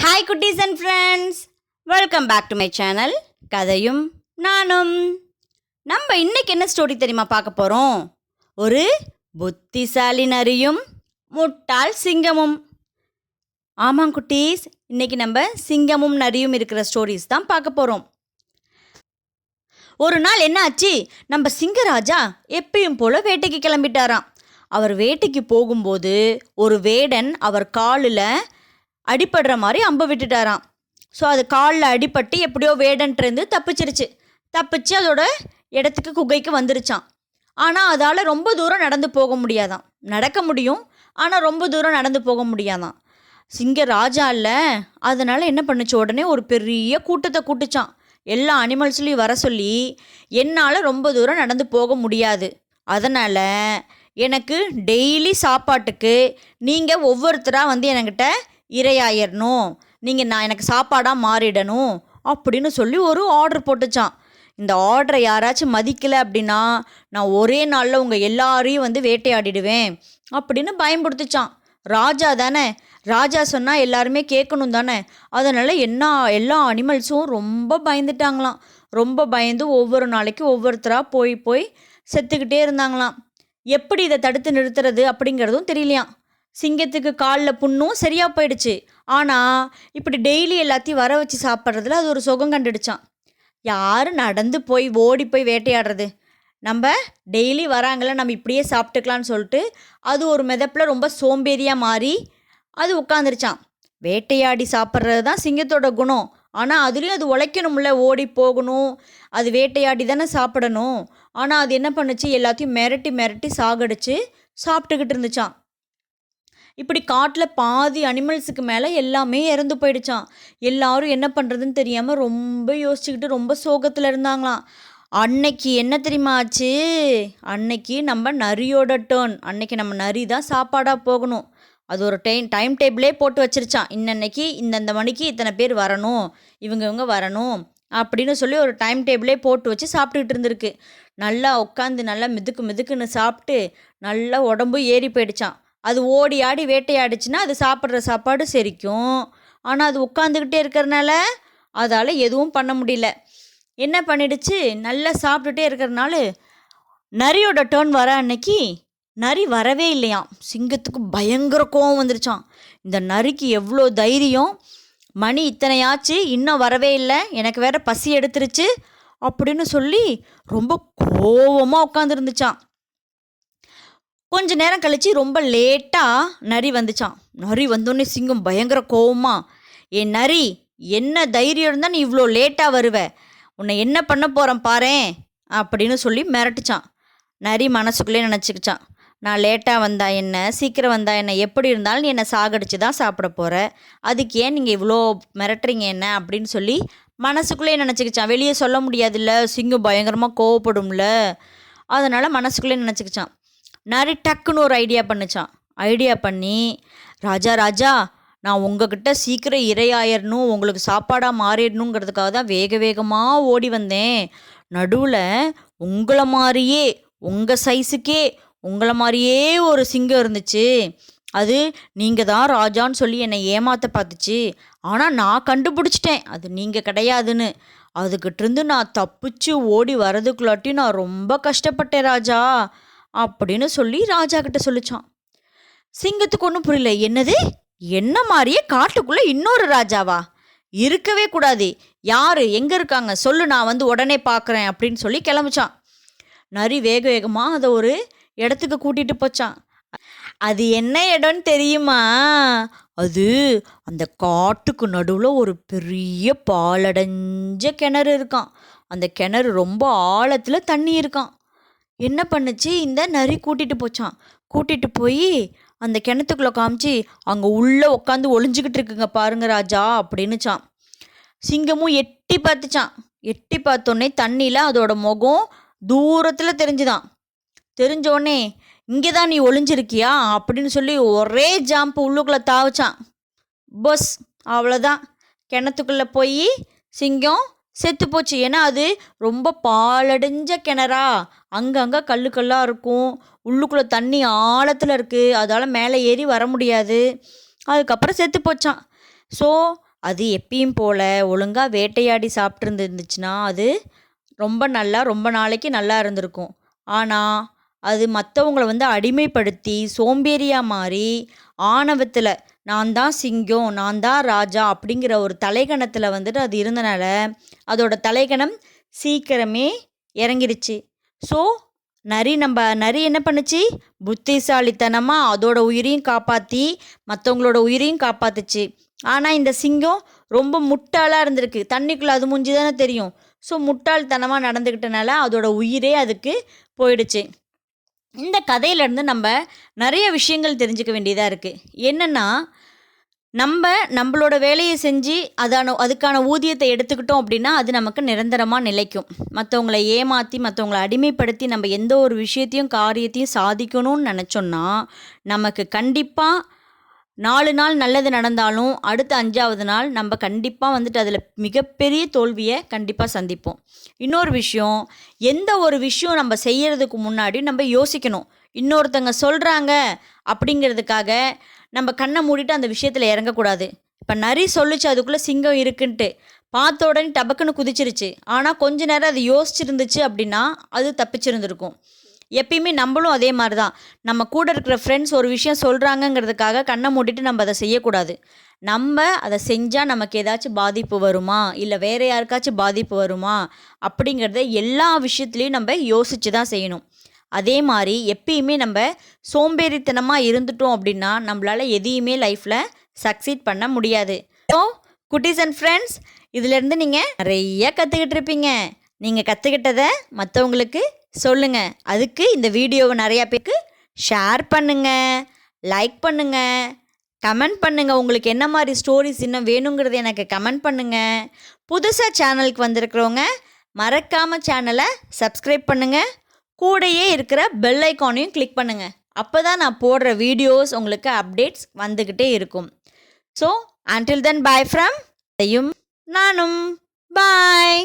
Hi குட்டீஸ் and friends welcome back to my channel கதையும் நானும். நம்ம இன்னைக்கு என்ன ஸ்டோரி தெரியுமா பார்க்க போகிறோம் ஒரு புத்திசாலி நரியும் முட்டாள் சிங்கமும். ஆமாம் குட்டீஸ் இன்னைக்கு நம்ம சிங்கமும் நரியும் இருக்கிற ஸ்டோரிஸ் தான் பார்க்க போகிறோம் ஒரு நாள் என்ன ஆச்சு? நம்ம சிங்கராஜா எப்பயும் போல வேட்டைக்கு கிளம்பிட்டாராம். அவர் வேட்டைக்கு போகும்போது ஒரு வேடன் அவர் காலில் அடிபடுற மாதிரி அம்பு விட்டுட்டாராம். ஸோ அது காலில் அடிபட்டு எப்படியோ வேடன்ட்ருந்து தப்பிச்சிருச்சு. தப்பிச்சு அதோட இடத்துக்கு குகைக்கு வந்துருச்சான் ஆனால் அதால் ரொம்ப தூரம் நடந்து போக முடியாதான் நடக்க முடியும் ஆனால் ரொம்ப தூரம் நடந்து போக முடியாதான் சிங்க ராஜா இல்லை அதனால் என்ன பண்ணுச்சு? உடனே ஒரு பெரிய கூட்டத்தை கூட்டுச்சான் எல்லா அனிமல்ஸ்லையும் வர சொல்லி என்னால் ரொம்ப தூரம் நடந்து போக முடியாது. அதனால் எனக்கு டெய்லி சாப்பாட்டுக்கு நீங்கள் ஒவ்வொருத்தராக வந்து என்கிட்ட இரையாயிடணும் நீங்கள் நான் எனக்கு சாப்பாடாக மாறிடணும் அப்படின்னு சொல்லி ஒரு ஆர்டர் போட்டுச்சான். இந்த ஆர்டரை யாராச்சும் மதிக்கலை அப்படின்னா நான் ஒரே நாளில் உங்கள் எல்லாரையும் வந்து வேட்டையாடிடுவேன் அப்படின்னு பயன்படுத்துச்சான் ராஜா தானே. ராஜா சொன்னால் எல்லாருமே கேட்கணும் தானே. அதனால் என்ன எல்லா அனிமல்ஸும் ரொம்ப பயந்துட்டாங்களாம். ரொம்ப பயந்து ஒவ்வொரு நாளைக்கு ஒவ்வொருத்தராக போய் போய் செத்துக்கிட்டே இருந்தாங்களாம். எப்படி இதை தடுத்து நிறுத்துறது அப்படிங்கிறதும் தெரியலையாம். சிங்கத்துக்கு காலில் புண்ணும் சரியாக போயிடுச்சு. ஆனால் இப்படி டெய்லி எல்லாத்தையும் வர வச்சு சாப்பிட்றதுல அது ஒரு சுகம் கண்டுடுச்சான் யார் நடந்து போய் ஓடி போய் வேட்டையாடுறது? நம்ம டெய்லி வராங்கள நம்ம இப்படியே சாப்பிட்டுக்கலான்னு சொல்லிட்டு அது ஒரு மிதப்பில் ரொம்ப சோம்பேறியாக மாறி அது உட்காந்துருச்சான் வேட்டையாடி சாப்பிட்றது தான் சிங்கத்தோட குணம். ஆனால் அதுலேயும் அது உழைக்கணும்ல ஓடி போகணும். அது வேட்டையாடி தானே சாப்பிடணும். ஆனால் அது என்ன பண்ணுச்சு? எல்லாத்தையும் மிரட்டி மிரட்டி சாகடிச்சு சாப்பிட்டுக்கிட்டு இருந்துச்சான் இப்படி காட்டில் பாதி அனிமல்ஸுக்கு மேலே எல்லாமே இறந்து போயிடுச்சான் எல்லாரும் என்ன பண்ணுறதுன்னு தெரியாமல் ரொம்ப யோசிச்சுக்கிட்டு ரொம்ப சோகத்தில் இருந்தாங்களாம். அன்னைக்கு என்ன தெரியுமா ஆச்சு? அன்னைக்கு நம்ம நரியோட டேர்ன் அன்னைக்கு நம்ம நரி தான் சாப்பாடாக போகணும். அது ஒரு டைம் டைம் டேபிளே போட்டு வச்சிருச்சான் இன்னன்னைக்கு இந்தந்த மணிக்கு இத்தனை பேர் வரணும். இவங்க இவங்க வரணும். அப்படின்னு சொல்லி ஒரு டைம் டேபிளே போட்டு வச்சு சாப்பிட்டுக்கிட்டு இருந்திருக்கு. நல்லா உட்காந்து நல்லா மிதுக்கு மிதுக்குன்னு சாப்பிட்டு நல்லா உடம்பு ஏறி போயிடுச்சான் அது ஓடி ஆடி வேட்டையாடிச்சுன்னா அது சாப்பிட்ற சாப்பாடு செரிக்கும். ஆனால் அது உட்காந்துக்கிட்டே இருக்கிறனால அதால் எதுவும் பண்ண முடியல. என்ன பண்ணிடுச்சு? நல்லா சாப்பிட்டுட்டே இருக்கிறனால நரியோட டேர்ன் வர அன்னைக்கு? நரி வரவே இல்லையாம். சிங்கத்துக்கு பயங்கர கோவம் வந்துருச்சான் இந்த நரிக்கு எவ்வளோ தைரியம்? மணி இத்தனையாச்சு இன்னும் வரவே இல்லை. எனக்கு வேற பசி எடுத்துருச்சு. அப்படின்னு சொல்லி ரொம்ப கோவமாக உட்காந்துருந்துச்சான் கொஞ்ச நேரம் கழிச்சு ரொம்ப லேட்டாக நரி வந்துச்சான் நரி வந்தோடனே சிங்கம் பயங்கர கோவமா என் நரி என்ன தைரியம் இருந்தால் நீ இவ்வளோ லேட்டாக வருவ? உன்னை என்ன பண்ண போகிறேன் பாரேன் அப்படின்னு சொல்லி மிரட்டுச்சான் நரி மனசுக்குள்ளே நினச்சிக்கிச்சான் நான் லேட்டாக வந்தா என்ன? சீக்கிரம் வந்தா என்ன? எப்படி இருந்தாலும் நீ என்னை சாகடிச்சு தான் சாப்பிட போகிற அதுக்கு ஏன் நீங்கள் இவ்வளோ மிரட்டுறீங்க என்ன? அப்படின்னு சொல்லி மனசுக்குள்ளே நினச்சிக்கிச்சான் வெளியே சொல்ல முடியாதுல்ல சிங்கம் பயங்கரமாக கோவப்படும்ல. அதனால் மனசுக்குள்ளே நினச்சிக்கிச்சான் நரி டக்குன்னு ஒரு ஐடியா பண்ணுச்சான் ஐடியா பண்ணி ராஜா ராஜா நான் உங்ககிட்ட சீக்கிரம் இரையாயிரணும் உங்களுக்கு சாப்பாடாக மாறிடணுங்கிறதுக்காக தான் வேக வேகமாக ஓடி வந்தேன். நடுவில் உங்களை மாதிரியே உங்கள் சைஸுக்கே உங்களை மாதிரியே ஒரு சிங்கம் இருந்துச்சு. அது நீங்கள் தான் ராஜான்னு சொல்லி என்னை ஏமாற்ற பார்த்துச்சு. ஆனால் நான் கண்டுபிடிச்சிட்டேன். அது நீங்கள் கிடையாதுன்னு. அதுக்கிட்டேருந்து நான் தப்பிச்சு ஓடி வரதுக்குள்ளாட்டி நான் ரொம்ப கஷ்டப்பட்டேன் ராஜா. அப்படின்னு சொல்லி ராஜா கிட்ட சொல்லிச்சான். சிங்கத்துக்கு ஒன்றும் புரியல. என்னது? என்ன மாதிரியே காட்டுக்குள்ளே இன்னொரு ராஜாவா? இருக்கவே கூடாது. யாரு? எங்கே இருக்காங்க? சொல்லு நான் வந்து உடனே பார்க்குறேன் அப்படின்னு சொல்லி கிளம்பிச்சான். நரி வேக வேகமாக அதை ஒரு இடத்துக்கு கூட்டிகிட்டு போச்சான். அது என்ன இடம்னு தெரியுமா? அது அந்த காட்டுக்கு நடுவில் ஒரு பெரிய பாலடைஞ்ச கிணறு இருக்கான். அந்த கிணறு ரொம்ப ஆழத்தில் தண்ணி இருக்கான். என்ன பண்ணுச்சு? இந்த நரி கூட்டிகிட்டு போச்சான் கூட்டிகிட்டு போய் அந்த கிணத்துக்குள்ளே காமிச்சு அங்கே உள்ளே உட்காந்து ஒளிஞ்சிக்கிட்டு இருக்குங்க பாருங்க ராஜா அப்படின்னுச்சான் சிங்கமும் எட்டி பார்த்துச்சான் எட்டி பார்த்தோன்னே தண்ணியில் அதோட முகம் தூரத்தில் தெரிஞ்சுதான். தெரிஞ்சோடனே இங்கே தான் நீ ஒளிஞ்சிருக்கியா? அப்படின்னு சொல்லி ஒரே ஜாம்பு உள்ளுக்குள்ளே தாவச்சான் பஸ் அவ்வளோதான் கிணத்துக்குள்ளே போய் சிங்கம் செத்து போச்சு ஏன்னா அது ரொம்ப பாலடைஞ்ச கிணறா. அங்கங்கே கல்லு கல்லாக இருக்கும். உள்ளுக்குள்ளே தண்ணி ஆழத்தில் இருக்குது அதால் மேலே ஏறி வர முடியாது. அதுக்கப்புறம் செத்து போச்சான் ஸோ அது எப்பயும் போல் ஒழுங்காக வேட்டையாடி சாப்பிட்டு இருந்துச்சுன்னா அது ரொம்ப நல்லா ரொம்ப நாளைக்கு நல்லா இருந்திருக்கும். ஆனால் அது மற்றவங்கள வந்து அடிமைப்படுத்தி சோம்பேறியாக மாறி ஆணவத்தில் நான் தான் சிங்கம் நான் தான் ராஜா அப்படிங்கிற ஒரு தலைகணத்தில் வந்துட்டு அது இருந்தனால அதோட தலைகணம் சீக்கிரமே இறங்கிடுச்சு ஸோ நரி நம்ம நரி என்ன பண்ணுச்சு? புத்திசாலித்தனமாக அதோட உயிரையும் காப்பாற்றி மற்றவங்களோட உயிரையும் காப்பாத்துச்சு. ஆனால் இந்த சிங்கம் ரொம்ப முட்டாளாக இருந்திருக்கு. தண்ணிக்குள்ளே அது முஞ்சி தானே தெரியும். ஸோ முட்டாள்தனமாக நடந்துக்கிட்டனால அதோட உயிரே அதுக்கு போயிடுச்சு. இந்த கதையிலேருந்து நம்ம நிறைய விஷயங்கள் தெரிஞ்சுக்க வேண்டியதாக இருக்குது என்னென்னா நம்ம நம்மளோட வேலையை செஞ்சு அதான அதுக்கான ஊதியத்தை எடுத்துக்கிட்டோம் அப்படின்னா அது நமக்கு நிரந்தரமாக நிலைக்கும். மற்றவங்கள ஏமாற்றி மற்றவங்கள அடிமைப்படுத்தி நம்ம எந்த ஒரு விஷயத்தையும் காரியத்தையும் சாதிக்கணும்னு நினச்சோன்னா நமக்கு கண்டிப்பாக நாலு நாள் நல்லது நடந்தாலும் அடுத்த அஞ்சாவது நாள் நம்ம கண்டிப்பாக வந்துட்டு அதில் மிகப்பெரிய தோல்வியை கண்டிப்பாக சந்திப்போம். இன்னொரு விஷயம் எந்த ஒரு விஷயம் நம்ம செய்கிறதுக்கு முன்னாடி நம்ம யோசிக்கணும். இன்னொருத்தங்க சொல்கிறாங்க அப்படிங்கிறதுக்காக நம்ம கண்ணை மூடிட்டு அந்த விஷயத்தில் இறங்கக்கூடாது. இப்போ நரி சொல்லுச்சு அதுக்குள்ளே சிங்கம் இருக்குன்ட்டு. பார்த்த உடனே டபக்குன்னு குதிச்சிருச்சு. ஆனால் கொஞ்ச நேரம் அது யோசிச்சிருந்துச்சு அப்படின்னா அது தப்பிச்சிருந்துருக்கும். எப்பயுமே நம்மளும் அதே மாதிரி தான் நம்ம கூட இருக்கிற ஃப்ரெண்ட்ஸ் ஒரு விஷயம் சொல்கிறாங்கங்கிறதுக்காக கண்ணை மூடிட்டு நம்ம அதை செய்யக்கூடாது. நம்ம அதை செஞ்சால் நமக்கு ஏதாச்சும் பாதிப்பு வருமா? இல்லை வேறு யாருக்காச்சும் பாதிப்பு வருமா? அப்படிங்கிறத எல்லா விஷயத்துலையும் நம்ம யோசித்து தான் செய்யணும். அதே மாதிரி எப்பயுமே நம்ம சோம்பேறித்தனமாக இருந்துட்டோம் அப்படின்னா நம்மளால் எதையுமே லைஃப்பில் சக்சீட் பண்ண முடியாது. ஸோ குட்டீஸ் அண்ட் ஃப்ரெண்ட்ஸ் இதிலேருந்து நீங்கள் நிறைய கற்றுக்கிட்டு இருப்பீங்க. நீங்கள் கற்றுக்கிட்டதை மற்றவங்களுக்கு சொல்லுங்கள் அதுக்கு இந்த வீடியோவை நிறையா பேருக்கு ஷேர் பண்ணுங்கள் லைக் பண்ணுங்கள் கமெண்ட் பண்ணுங்கள் உங்களுக்கு என்ன மாதிரி ஸ்டோரிஸ் இன்னும் வேணுங்கிறது எனக்கு கமெண்ட் பண்ணுங்கள் புதுசாக சேனலுக்கு வந்திருக்கிறவங்க மறக்காமல் சேனலை சப்ஸ்கிரைப் பண்ணுங்கள் கூடயே இருக்கிற பெல் ஐக்கானையும் கிளிக் பண்ணுங்கள் அப்போ தான் நான் போடுற வீடியோஸ் உங்களுக்கு அப்டேட்ஸ் வந்துக்கிட்டே இருக்கும். So until then bye from நானும். பாய்